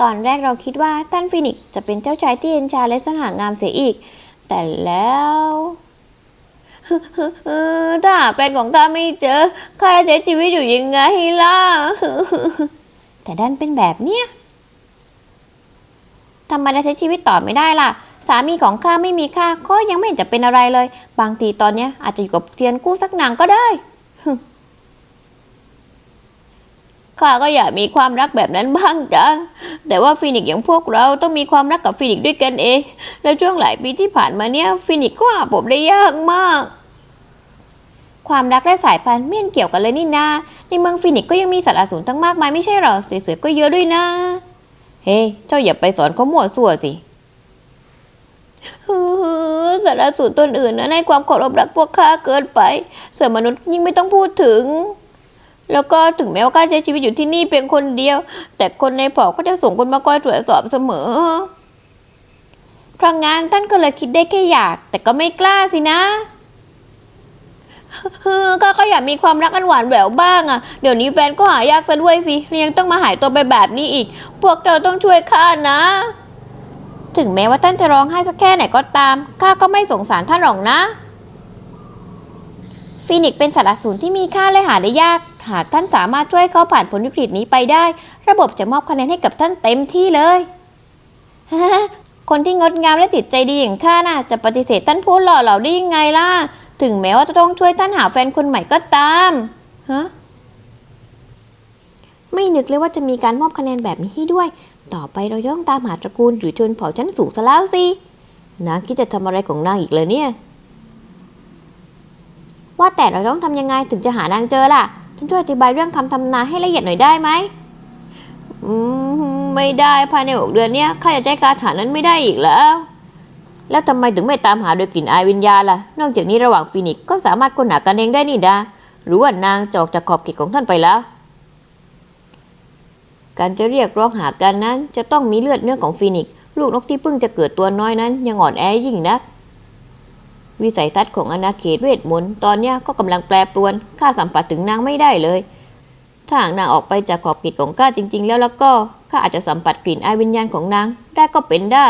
ตอนแรกเราคิดว่าท่านฟินิกซ์จะเป็นเจ้าชายที่เย็นชาและสง่างามเสียอีก แต่แล้วถ้าหาแฟนของข้าไม่เจอข้าจะใช้ชีวิตอยู่ยังไงล่ะแต่ดันเป็นแบบเนี้ยทำไมได้ใช้ชีวิตต่อไม่ได้ล่ะ สามีของข้าไม่มีค่าก็ยังไม่เห็นจะเป็นอะไรเลย บางทีตอนเนี้ยอาจจะอยู่กับเทียนกู้สักหนังก็ได้ ข้าก็อยากมีความรักแบบนั้นบ้างจัง แต่ว่าฟินิกอย่างพวกเราต้องมีความรักกับฟินิกด้วยกันเอง แล้วช่วงหลายปีที่ผ่านมาเนี่ยฟินิกก็หาผมได้ยากมาก ความรักและสายพันธุ์ไม่เกี่ยวกันเลยนี่นา ในเมืองฟินิกก็ยังมีสัตว์อสูรตั้งมากมายไม่ใช่หรอสวยๆก็เยอะด้วยนะ เฮ้ เจ้าอย่าไปสอนเขามั่วซั่วสิฮือสัตว์อสูรตนอื่นนะให้ความเคารพรักพวกข้าเกินไป ส่วนมนุษย์ยิ่งไม่ต้องพูดถึง แล้วก็ถึงแม้ว่าข้าจะใช้ชีวิตอยู่ที่นี่เพียงคนเดียว แต่คนในเผ่าก็จะส่งคนมาคอยตรวจสอบเสมอ เพราะงั้นท่านก็เลยคิดได้แค่อยาก แต่ก็ไม่กล้าสินะก็ก็อยากมีความรักอันหวานแหววบ้างอะเดี๋ยวนี้แฟนก็หายากซะด้วยสิยังต้องมาหายตัวไปแบบนี้อีก พวกเธอต้องช่วยข้านะ ถึงแม้ว่าท่านจะร้องไห้สักแค่ไหนก็ตาม ข้าก็ไม่สงสารท่านหรอกนะ ฟีนิกซ์เป็นสัตว์อสูรที่มีค่าและหาได้ยาก หากท่านสามารถช่วยเขาผ่านพ้นวิกฤตนี้ไปได้ ระบบจะมอบคะแนนให้กับท่านเต็มที่เลยคนที่งดงามและจิตใจดีอย่างข้าน่ะจะปฏิเสธท่านพูดหล่อเหลาได้ยังไงล่ะ ถึงแม้ว่าจะต้องช่วยท่านหาแฟนคนใหม่ก็ตามฮะไม่นึกเลยว่าจะมีการมอบคะแนนแบบนี้ให้ด้วย ต่อไปเราต้องตามหาตระกูลหรือชนเผ่าชั้นสูงซะแล้วสิ นางคิดจะทำอะไรของนางอีกเลยเนี่ย ว่าแต่เราต้องทำยังไงถึงจะหานางเจอล่ะ ท่านช่วยอธิบายเรื่องคำทำนายให้ละเอียดหน่อยได้ไหมอืมไม่ได้ภายในหกเดือนเนี้ยข้าจะใช้คาถานั้นไม่ได้อีกแล้ว แล้วทำไมถึงไม่ตามหาโดยกลิ่นอายวิญญาล่ะ นอกจากนี้ระหว่างฟีนิกก็สามารถค้นหากันเองได้นี่ดาหรือว่านางจอกจากขอบเขตของท่านไปแล้ว การจะเรียกร้องหากันนั้น จะต้องมีเลือดเนื้อของฟีนิกลูกนกที่เพิ่งจะเกิดตัวน้อยนั้นยังอ่อนแอยิ่งนัก วิสัยทัศน์ของอาณาเขตเวทมนต์ตอนเนี้ยก็กำลังแปรปรวนข้าสัมผัสถึงนางไม่ได้เลย ถ้าหากนางออกไปจากขอบเขตของข้าจริง ๆ แล้วแล้วก็ข้าอาจจะสัมผัสกลิ่นอายวิญญาณของนางได้ก็เป็นได้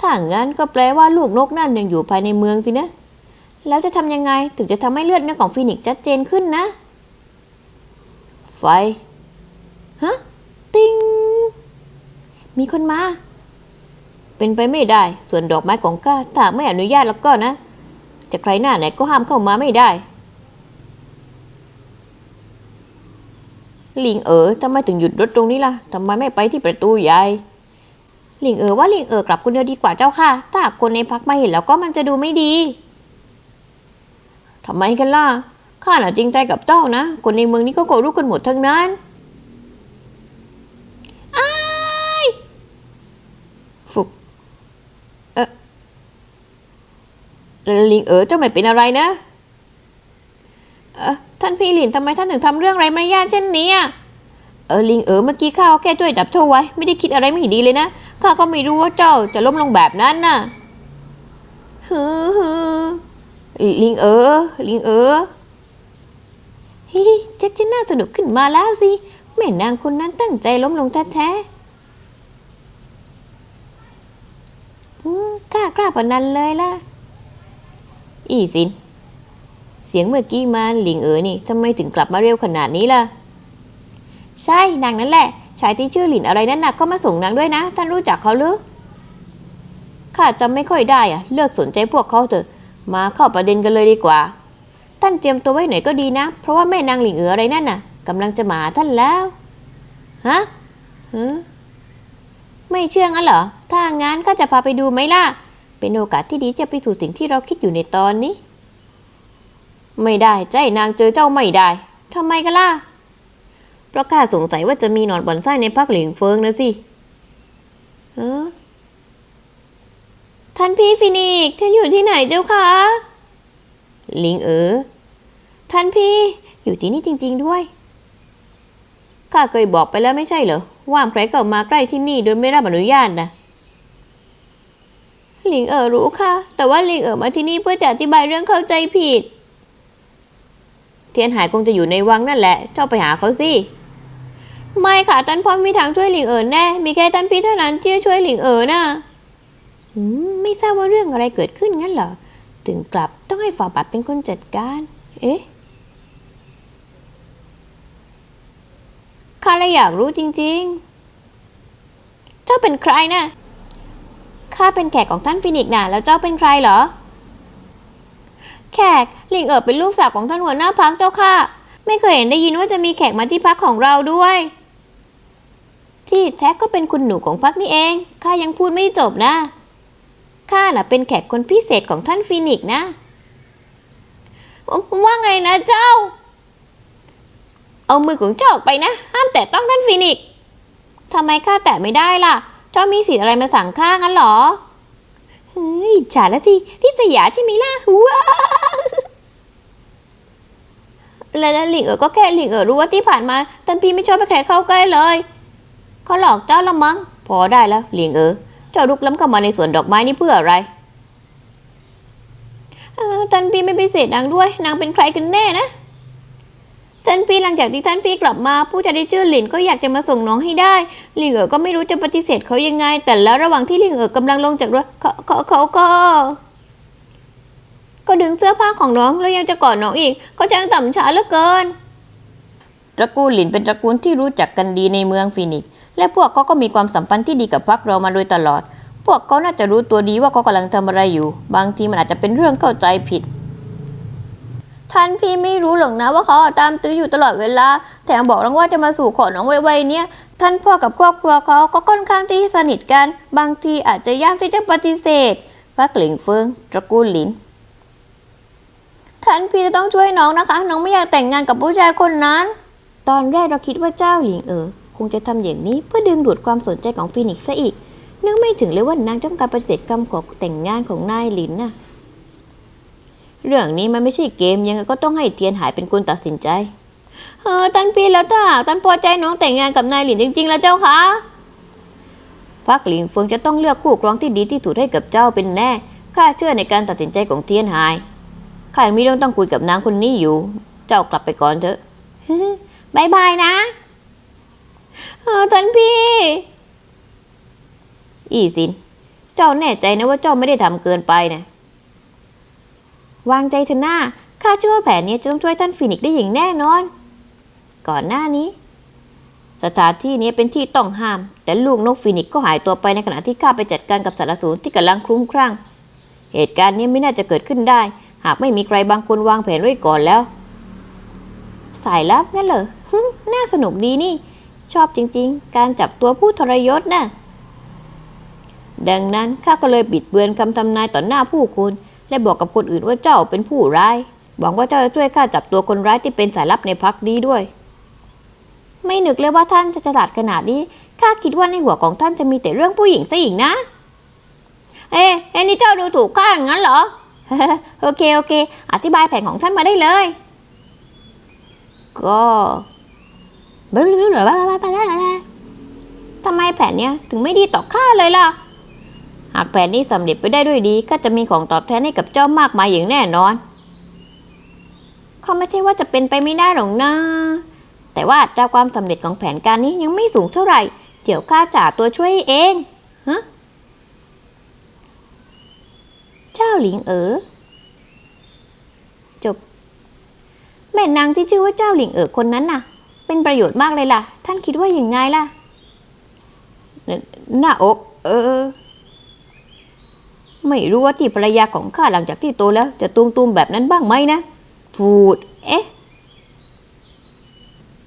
ถ้าอย่างนั้นก็แปลว่าลูกนกนั่นยังอยู่ภายในเมืองสินะ แล้วจะทำยังไงถึงจะทำให้เลือดเนื้อของฟีนิกซ์ชัดเจนขึ้นนะ ไฟ ฮะ ติง มีคนมา เป็นไปไม่ได้ ส่วนดอกไม้ของข้าถ้าไม่อนุญาตแล้วก็นะ จะใครหน้าไหนก็ห้ามเข้ามาไม่ได้ ลิงเอ๋อทำไมถึงหยุดรถตรงนี้ล่ะทำไมไม่ไปที่ประตูใหญ่ลิงเอ๋อว่าลิงเอ๋อกลับคนเดียวดีกว่าเจ้าค่ะ ถ้าคนในพักมาเห็นแล้วก็มันจะดูไม่ดีทำไมกันล่ะข้าน่ะจริงใจกับเจ้านะ คนในเมืองนี้ก็โกรธรู้กันหมดทั้งนั้นอ้ายฟุก เออ ลิงเอ๋อเจ้าไม่เป็นอะไรนะเออท่านพี่หลินทำไมท่านถึงทำเรื่องไรมารยาทเช่นนี้อะเออลิงเอ๋อเมื่อกี้ข้าแค่ช่วยจับเจ้าไว้ ไม่ได้คิดอะไรไม่ดีเลยนะข้าก็ไม่รู้ว่าเจ้าจะล้มลงแบบนั้นน่ะฮือฮือลิงเอ๋อลิงเอ๋อฮิฮิชักจะน่าสนุกขึ้นมาแล้วสิแม่นางคนนั้นตั้งใจล้มลงแท้ๆอืมข้ากล้าปานั้นเลยล่ะ อีสิน เสียงเมื่อกี้มาหลิงเอ๋อนี่ทำไมถึงกลับมาเร็วขนาดนี้ล่ะ ใช่นางนั่นแหละ ชายที่ชื่อหลินอะไรนั่นน่ะก็มาส่งนางด้วยนะ ท่านรู้จักเขาหรือข้าจำไม่ค่อยได้อะเลิกสนใจพวกเขาเถอะ มาเข้าประเด็นกันเลยดีกว่า ท่านเตรียมตัวไว้หน่อยก็ดีนะ เพราะว่าแม่นางหลิงเอ๋ออะไรนั่นน่ะกำลังจะมาท่านแล้วฮะฮะไม่เชื่องั้นเหรอ ถ้างั้นก็จะพาไปดูไหมล่ะ เป็นโอกาสที่ดีจะไปสู่สิ่งที่เราคิดอยู่ในตอนนี้ ไม่ได้ใจนางเจอเจ้าไม่ได้ทำไมกันล่ะเพราะข้าสงสัยว่าจะมีหนอนบอนไส้ในพักหลิงเฟิงนะสิเออท่านพี่ฟินิกท่านอยู่ที่ไหนเจ้าคะหลิงเออท่านพี่อยู่ที่นี่จริง ๆ ด้วยข้าเคยบอกไปแล้วไม่ใช่เหรอว่าใครเข้ามาใกล้ที่นี่โดยไม่รับอนุญาตนะ หลิงเอ๋อรู้ค่ะ แต่ว่าหลิงเอ๋อมาที่นี่เพื่อจะอธิบายเรื่องเข้าใจผิด เทียนหายคงจะอยู่ในวังนั่นแหละ เจ้าไปหาเขาสิ ไม่ค่ะท่านพ่อมีทางช่วยหลิงเอ๋อแน่ มีแค่ท่านพี่เท่านั้นที่จะช่วยหลิงเอ๋อน่ะอมไม่ทราบว่าเรื่องอะไรเกิดขึ้นงั้นเหรอ ถึงกลับต้องให้ฝ่าบาทเป็นคนจัดการ เอ๊ะข้าเลยอยากรู้จริงๆ เจ้าเป็นใครน่ะ ข้าเป็นแขกของท่านฟินิกซ์นะแล้วเจ้าเป็นใครเหรอ แขกหลิงเอ๋อเป็นลูกสาวของท่านหัวหน้าพักเจ้าค่ะ ไม่เคยเห็นได้ยินว่าจะมีแขกมาที่พักของเราด้วย ที่แท้ก็เป็นคุณหนูของพักนี่เองข้ายังพูดไม่จบนะข้าน่ะเป็นแขกคนพิเศษของท่านฟินิกซ์นะว่าไงนะเจ้า เอามือของเจ้าออกไปนะ ห้ามแตะต้องท่านฟินิกซ์ทำไมข้าแตะไม่ได้ล่ะ เจ้ามีสิทธิ์อะไรมาสั่งข้างั้นหรอ เฮ้ยจ่าละสิที่สยาใช่ไหมล่ะว้าแล้วหลิงเอ๋อก็แค่หลิงเอ๋อรู้ว่าที่ผ่านมาท่านพีไม่ชอบให้ใครเข้าใกล้เลยเขาหลอกเจ้าละมั้ง พอได้แล้วหลิงเอ๋อเจ้าลุกล้ำเข้ามาในสวนดอกไม้นี่เพื่ออะไรเออท่านพีไม่ไปเสดนางด้วย นางเป็นใครกันแน่นะ ท่านพี่หลังจากที่ท่านพี่กลับมา ผู้จะได้ชื่อหลินก็อยากจะมาส่งน้องให้ได้หลิงเอ๋อก็ไม่รู้จะปฏิเสธเขายังไง แต่แล้วระหว่างที่หลิงเอ๋อกำลังลงจากรถเขาเขาเขาก็ ก็ดึงเสื้อผ้าของน้องแล้วยังจะกอดน้องอีกก็ช่างต่ำช้าเหลือเกินตระกูลหลินเป็นตระกูลที่รู้จักกันดีในเมืองฟินิกซ์และพวกเขาก็มีความสัมพันธ์ที่ดีกับพรรคเรามาโดยตลอด พวกเขาน่าจะรู้ตัวดีว่าเขากำลังทำอะไรอยู่ บางทีมันอาจจะเป็นเรื่องเข้าใจผิด ท่านพี่ไม่รู้หรอกนะว่าเขาตามตื้ออยู่ตลอดเวลา แถมบอกน้องว่าจะมาสู่ขอน้องไวๆเนี่ย ท่านพ่อกับครอบครัวเขาก็ค่อนข้างที่สนิทกัน บางทีอาจจะยากที่จะปฏิเสธพรรคหลิงเฟิงตระกูลหลิน ท่านพี่จะต้องช่วยน้องนะคะ น้องไม่อยากแต่งงานกับผู้ชายคนนั้น ตอนแรกเราคิดว่าเจ้าหลิงเอ๋อคงจะทำอย่างนี้เพื่อดึงดูดความสนใจของฟีนิกซ์ซะอีก นึกไม่ถึงเลยว่านางต้องการปฏิเสธคำขอแต่งงานของนายหลินน่ะ เรื่องนี้มันไม่ใช่เกมยังไงก็ต้องให้เทียนหายเป็นคนตัดสินใจ เออท่านพี่แล้วถ้าท่านพอใจน้องแต่งงานกับนายหลินจริง ๆ แล้วเจ้าคะพักหลิงเฟิงจะต้องเลือกคู่ครองที่ดีที่สุดให้กับเจ้าเป็นแน่ ข้าเชื่อในการตัดสินใจของเทียนหาย ข้ายังมีเรื่องต้องคุยกับนางคนนี้อยู่ เจ้ากลับไปก่อนเถอะบายบายนะ เออท่านพี่ อีสิน เจ้าแน่ใจนะว่าเจ้าไม่ได้ทำเกินไปนะ วางใจเถอะหน้า ข้าเชื่อว่าแผนนี้จะต้องช่วยท่านฟินิกซ์ได้อย่างแน่นอน ก่อนหน้านี้ สถานที่นี้เป็นที่ต้องห้าม แต่ลูกนกฟินิกซ์ก็หายตัวไปในขณะที่ข้าไปจัดการกับสารสูรที่กำลังคลุ้มคลั่ง เหตุการณ์นี้ไม่น่าจะเกิดขึ้นได้ หากไม่มีใครบางคนวางแผนไว้ก่อนแล้ว สายลับงั้นเหรอฮึน่าสนุกดีนี่ ชอบจริง ๆ การจับตัวผู้ทรยศน่ะดังนั้นข้าก็เลยบิดเบือนคำทำนายต่อหน้าผู้คน และบอกกับคนอื่นว่าเจ้าเป็นผู้ร้าย หวังว่าเจ้าจะช่วยข้าจับตัวคนร้ายที่เป็นสายลับในพักนี้ด้วย ไม่นึกเลยว่าท่านจะฉลาดขนาดนี้ ข้าคิดว่าในหัวของท่านจะมีแต่เรื่องผู้หญิงซะอีกนะ เอ๊ะเอ็นี่เจ้าดูถูกข้าอย่างนั้นเหรอ โอเคโอเค อธิบายแผนของท่านมาได้เลย ก็ทำไมแผนเนี้ยถึงไม่ดีต่อข้าเลยล่ะ หากแผนนี้สำเร็จไปได้ด้วยดีก็จะมีของตอบแทนให้กับเจ้ามากมายอย่างแน่นอน เขาไม่ใช่ว่าจะเป็นไปไม่ได้หรอกนะ แต่ว่าอัตราความสำเร็จของแผนการนี้ยังไม่สูงเท่าไหร่ เดี๋ยวข้าจ่าตัวช่วยเองฮะเจ้าหลิงเอ๋อจบ แม่นางที่ชื่อว่าเจ้าหลิงเอ๋อคนนั้นน่ะ เป็นประโยชน์มากเลยล่ะ ท่านคิดว่าอย่างไงล่ะหน้าอก เออ ไม่รู้ว่าที่ภรรยาของข้าหลังจากที่โตแล้ว จะตูมตูมๆแบบนั้นบ้างไหมนะพูด เอ๊ะ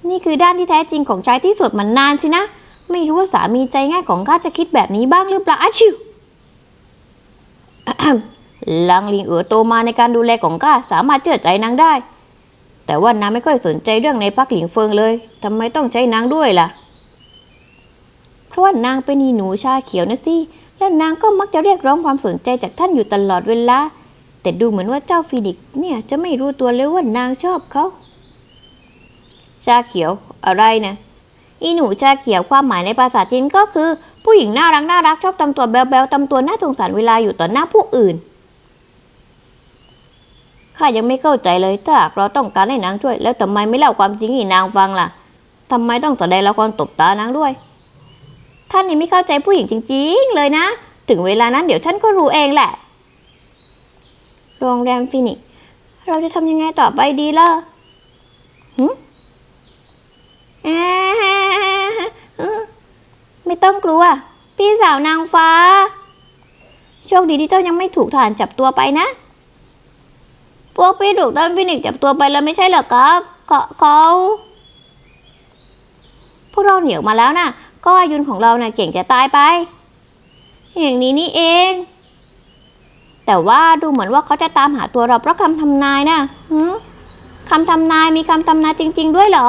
นี่คือด้านที่แท้จริงของชายที่สดมานานสินะ ไม่รู้ว่าสามีใจง่ายของข้าจะคิดแบบนี้บ้างหรือเปล่าอาชิวลังลิงเอ๋อโตมาในการดูแลของข้าสามารถเชื่อใจนางได้ แต่ว่านางไม่ค่อยสนใจเรื่องในพักหลิงเฟิงเลยทำไมต้องใช้นางด้วยล่ะ เพราะว่านางเป็นหนูชาเขียวนะสิ แล้วนางก็มักจะเรียกร้องความสนใจจากท่านอยู่ตลอดเวลา แต่ดูเหมือนว่าเจ้าฟีนิกเนี่ยจะไม่รู้ตัวเลยว่านางชอบเขาชาเขียวอะไรนะอีหนูชาเขียวความหมายในภาษาจีนก็คือ ผู้หญิงน่ารักน่ารักชอบทำตัวแบลๆทำตัวน่าสงสารเวลาอยู่ต่อหน้าผู้อื่นข้ายังไม่เข้าใจเลยถ้าหากเราต้องการให้นางช่วย แล้วทำไมไม่เล่าความจริงให้นางฟังล่ะททำไมต้องแสดงละครตบตานางด้วย ท่านนี่ไม่เข้าใจผู้หญิงจริง ๆ เลยนะ ถึงเวลานั้นเดี๋ยวท่านก็รู้เองแหละ โรงแรมฟินิกเราจะทำยังไงต่อไปดีล่ะหึไม่ต้องกลัว พี่สาวนางฟ้า โชคดีที่เจ้ายังไม่ถูกทหารจับตัวไปนะ พวกพี่ถูกท่านฟินิกจับตัวไปแล้วไม่ใช่เหรอครับเขาเขาพวกเราเหนียวมาแล้วนะ ก็อายุนของเราเนะ่ะเก่งจะตายไป อย่างนี้นี่เอง แต่ว่าดูเหมือนว่าเขาจะตามหาตัวเราเพราะคำทำนายนะหือคำทำนายมีคำทำนายจริง ๆ ด้วยเหรอ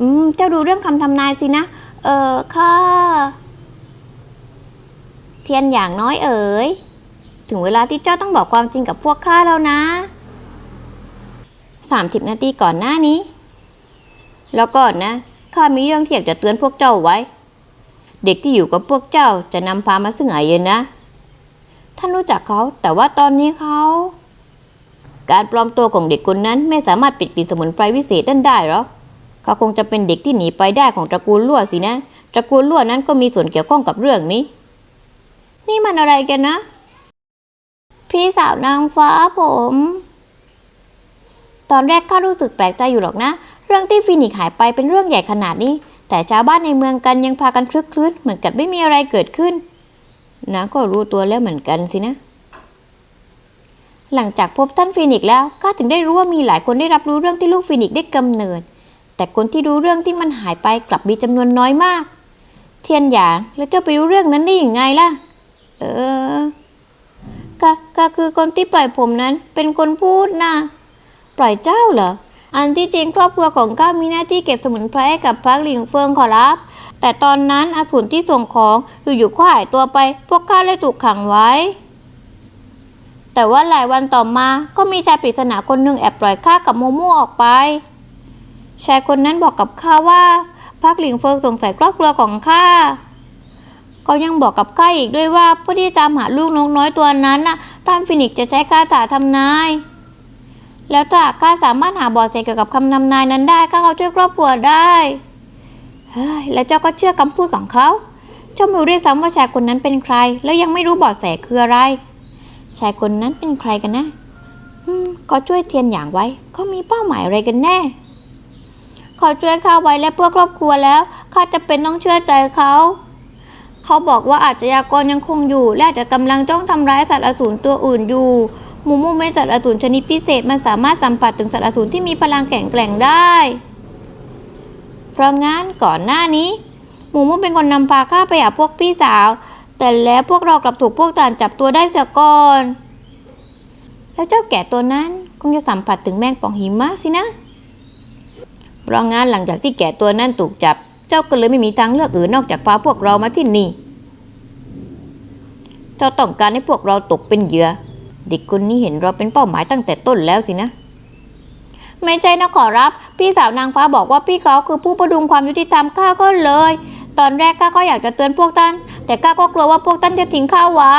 อืม เจ้าดูเรื่องคำทำนายสินะ เออค่ะเทียนอย่างน้อยเอ๋ย ถึงเวลาที่เจ้าต้องบอกความจริงกับพวกข้าแล้วนะสามสิบนาทีก่อนหน้านี้ แล้วก่อนนะ ข้ามีเรื่องที่อยากจะเตือนพวกเจ้าไว้ เด็กที่อยู่กับพวกเจ้าจะนำพามาซึ่งอาเย็นนะ ท่านรู้จักเขา แต่ว่าตอนนี้เขา การปลอมตัวของเด็กคนนั้นไม่สามารถปิดกลิ่นสมุนไพรวิเศษนั่นได้หรอกเขาคงจะเป็นเด็กที่หนีไปได้ของตระกูลลั่วสินะ ตระกูลลั่วนั้นก็มีส่วนเกี่ยวข้องกับเรื่องนี้ นี่มันอะไรกันนะ พี่สาวนางฟ้าผม ตอนแรกข้ารู้สึกแปลกใจอยู่หรอกนะ เรื่องที่ฟินิกซ์หายไปเป็นเรื่องใหญ่ขนาดนี้ แต่ชาวบ้านในเมืองกันยังพากันคลึกคลื้นเหมือนกับไม่มีอะไรเกิดขึ้นนะก็รู้ตัวแล้วเหมือนกันสินะ หลังจากพบท่านฟินิกซ์แล้วข้าถึงได้รู้ว่ามีหลายคนได้รับรู้เรื่องที่ลูกฟินิกซ์ได้กำเนิด แต่คนที่รู้เรื่องที่มันหายไปกลับมีจำนวนน้อยมาก เทียนหยางแล้วเจ้าไปรู้เรื่องนั้นได้อยังไงล่ะ เออก็ก็คือคนที่ปล่อยผมนั้นเป็นคนพูดนะ ปล่อยเจ้าเหรอ อันที่จริงครอบครัวของข้ามีหน้าที่เก็บสมุนไพรให้กับพักหลิงเฟิงขอรับ แต่ตอนนั้นอสูรที่ส่งของอยู่ๆก็หายตัวไป พวกข้าเลยถูกขังไว้ แต่ว่าหลายวันต่อมาก็มีชายปริศนาคนหนึ่งแอบปล่อยข้ากับโมโม่ออกไป ชายคนนั้นบอกกับข้าว่าพักหลิงเฟิงสงสัยครอบครัวของข้าเขายังบอกกับข้าอีกด้วยว่าผู้ที่ตามหาลูกนกน้อยตัวนั้นน่ะท่านฟินิกซ์จะใช้คาถาทำนาย แล้วถ้าข้าสามารถหาเบาะแสเกี่ยวกับคำทำนายนั้นได้ข้าเขาช่วยครอบครัวได้เฮ้ยแล้วเจ้าก็เชื่อคำพูดของเขาเจ้าไม่รู้ด้วยซ้ำว่าชายคนนั้นเป็นใคร แล้วยังไม่รู้เบาะแสคืออะไร ชายคนนั้นเป็นใครกันนะก็ช่วยเทียนอย่างไว้เขามีเป้าหมายอะไรกันแน่เขาช่วยข้าไว้และเพื่อครอบครัวแล้วข้าจะเป็นต้องเชื่อใจเขาเขาบอกว่าอาชญากรยังคงอยู่ และอาจจะกำลังจ้องทำร้ายสัตว์อสูรตัวอื่นอยู่ มูมูเป็นสัตว์อสูรชนิดพิเศษมันสามารถสัมผัสถึงสัตว์อสูรที่มีพลังแข็งแกร่งได้ เพราะงั้นก่อนหน้านี้ หมูมูเป็นคนนำพาข้าไปหาพวกพี่สาว แต่แล้วพวกเรากลับถูกพวกต่านจับตัวได้เสียก่อน แล้วเจ้าแก่ตัวนั้นคงจะสัมผัสถึงแมงป่องหิมะสินะ เพราะงั้นหลังจากที่แก่ตัวนั้นถูกจับ เจ้าก็เลยไม่มีทางเลือกอื่นนอกจากพาพวกเรามาที่นี่ เจ้าต้องการให้พวกเราตกเป็นเหยื่อ เด็กคนนี้เห็นเราเป็นเป้าหมายตั้งแต่ต้นแล้วสินะ ไม่ใช่นะขอรับ พี่สาวนางฟ้าบอกว่าพี่เขาคือผู้ประดุงความยุติธรรมข้าก็เลย ตอนแรกข้าก็อยากจะเตือนพวกท่าน แต่ข้าก็กลัวว่าพวกท่านจะทิ้งข้าไว้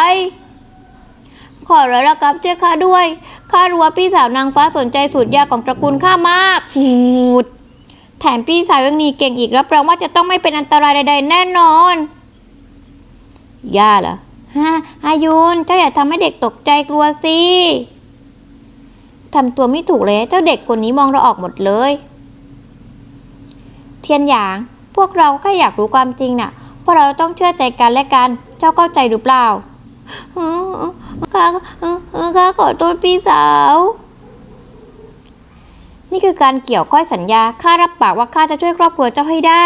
ขอร้อยละครับช่วยข้าด้วยข้ารู้ว่าพี่สาวนางฟ้าสนใจสูตรยาของตระกูลข้ามากหูดแถมพี่สาวยังหนีเก่งอีกรับรองว่าจะต้องไม่เป็นอันตรายใดๆแน่นอนย่าเหรอ ฮะอายุนเจ้าอย่าทำให้เด็กตกใจกลัวสิทำตัวไม่ถูกเลยเจ้าเด็กคนนี้มองเราออกหมดเลย เทียนหยาง พวกเราแค่อยากรู้ความจริงน่ะเพราะเราต้องเชื่อใจกันและกัน เจ้าเข้าใจหรือเปล่าข้าข้าขอโทษพี่สาว นี่คือการเกี่ยวก้อยสัญญาข้ารับปากว่าข้าจะช่วยครอบครัวเจ้าให้ได้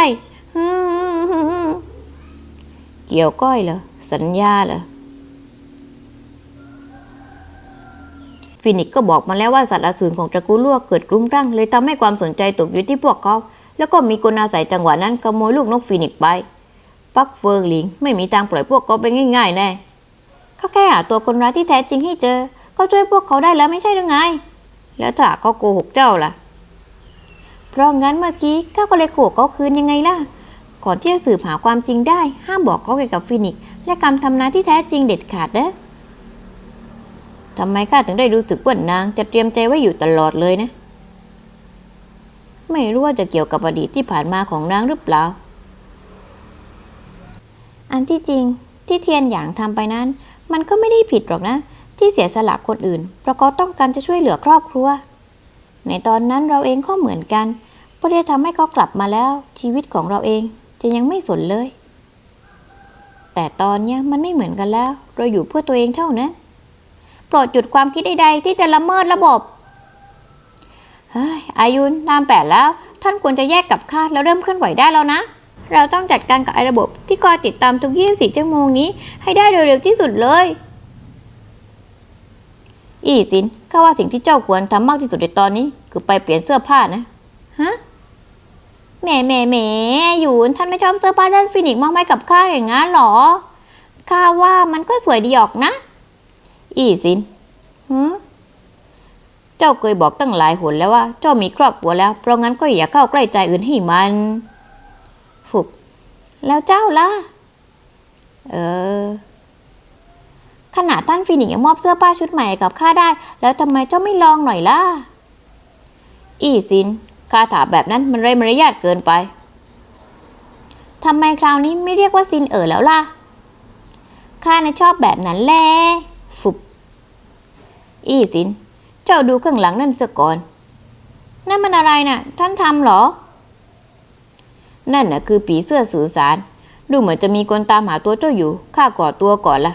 เกี่ยวก้อยเหรอ สัญญาเหรอฟินิกก็บอกมาแล้วว่าสัตว์อสูรของตระกูลลวกเกิดกลุ้มร่างเลยทำให้ความสนใจตกอยู่ที่พวกเขา แล้วก็มีคนอาศัยจังหวะนั้นขโมยลูกนกฟินิกไป ปักเฟิงหลิงไม่มีทางปล่อยพวกเขาไปง่ายๆแน่เขาแค่หาตัวคนร้ายที่แท้จริงให้เจอ ก็ช่วยพวกเขาได้แล้วไม่ใช่หรือไง แล้วถ้าเขาโกหกเจ้าล่ะ เพราะงั้นเมื่อกี้ข้าก็เลยโกหกเขาคืนยังไงล่ะ ก่อนที่จะสืบหาความจริงได้ ห้ามบอกเขาเกี่ยวกับฟินิกซ์ และคำทำนายที่แท้จริงเด็ดขาดนะทำไมข้าถึงได้รู้สึกว่านางจะเตรียมใจไว้อยู่ตลอดเลยนะ ไม่รู้ว่าจะเกี่ยวกับอดีตที่ผ่านมาของนางหรือเปล่า อันที่จริงที่เทียนหยางทำไปนั้น มันก็ไม่ได้ผิดหรอกนะ ที่เสียสละคนอื่น เพราะเขาต้องการจะช่วยเหลือครอบครัว ในตอนนั้นเราเองก็เหมือนกันเพราะได้ทำให้เขากลับมาแล้ว ชีวิตของเราเองจะยังไม่สนเลย แต่ตอนเนี้ยมันไม่เหมือนกันแล้ว เราอยู่เพื่อตัวเองเท่านั้นโปรดหยุดความคิดใดๆที่จะละเมิดระบบ เฮ้ย อายุนตามแปดแล้ว ท่านควรจะแยกกับข้าแล้วเริ่มเคลื่อนไหวได้แล้วนะ เราต้องจัดการกับไอ้ระบบที่คอยติดตามทุก24ชั่วโมงนี้ ให้ได้โดยเร็วที่สุดเลย อีสินข้าว่าสิ่งที่เจ้าควรทำมากที่สุดในตอนนี้ คือไปเปลี่ยนเสื้อผ้านะ ฮะ แหม่แหม่แหม่หยูนท่านไม่ชอบเสื้อผ้าด้านฟินิกมากไหมกับข้าอย่างนั้นหรอ ข้าว่ามันก็สวยดีออกนะ อีสินหืเจ้าเคยบอกตั้งหลายหนแล้วว่า เจ้ามีครอบครัวแล้ว เพราะงั้นก็อย่าเข้าใกล้ใจอื่นให้มันฟุบแล้วเจ้าล่ะ เออ ขนาดท่านฟินิกยังมอบเสื้อผ้าชุดใหม่กับข้าได้ แล้วทำไมเจ้าไม่ลองหน่อยล่ะ อีซิน ข้าถามแบบนั้นมันไร้มารยาทเกินไปทำไมคราวนี้ไม่เรียกว่าซินเอ๋อแล้วล่ะ ข้าน่ะชอบแบบนั้นแหละฟุบ อีสิน เจ้าดูข้างหลังนั่นซะก่อน นั่นมันอะไรน่ะ ท่านทำหรอ นั่นน่ะคือผีเสื้อสื่อสาร ดูเหมือนจะมีคนตามหาตัวเจ้าอยู่ ข้ากอดตัวก่อนละ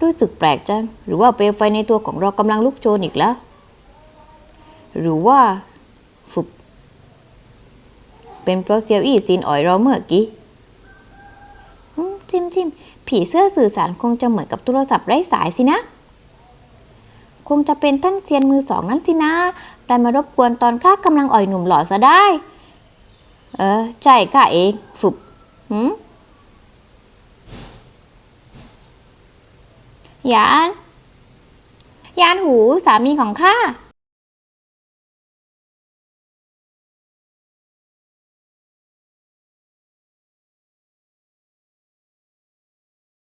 รู้สึกแปลกจัง หรือว่าเปลวไฟในตัวของเรากำลังลุกโชนอีกแล้ว หรือว่าฟุบเป็นเพราะเซียวอี้ซินอ่อยเราเมื่อกี้อืมจิมจิมผีเสื้อสื่อสารคงจะเหมือนกับโทรศัพท์ไร้สายสินะ คงจะเป็นท่านเซียนมือสองนั้นสินะได้มารบกวนตอนข้ากำลังอ่อยหนุ่มหล่อซะได้ เออใช่ข้าเองฝึบหืมยาน ยานหูสามีของข้า